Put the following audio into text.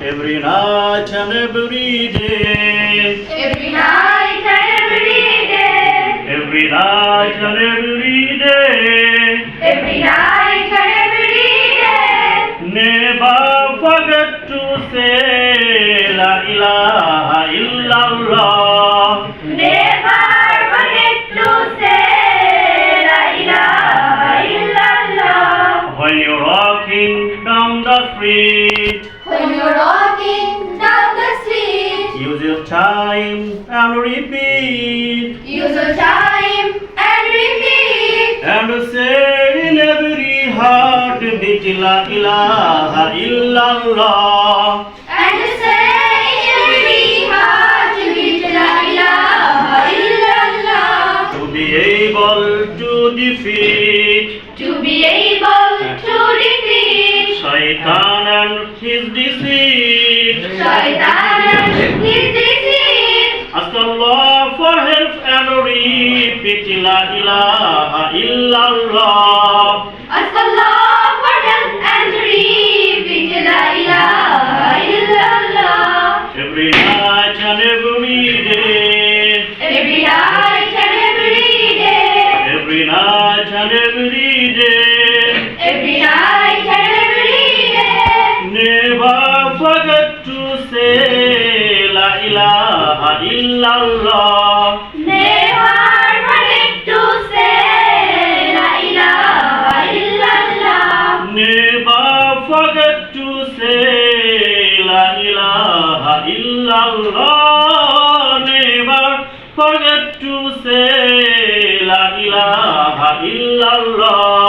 Every night and every day, Every night and every day. every night and every day. Every night and every day. Never forget to say La ilaha illallah. Never forget to say La ilaha illallah. When you're walking down the street, walking down the street, use your time and repeat. use your time and repeat. And say in every heartbeat La ilaha illallah. And say in every heart La ilaha illallah. To be able to defeat Shaitan and his deceit. Shaitan and his deceit. Ask Allah for help and repeat La ilaha illallah. Ask Allah for help and repeat La ilaha illallah. Every night and every day. Every night and every day. Every night and every day. Every night to say La ilaha illallah. Never forget to say La ilaha illallah.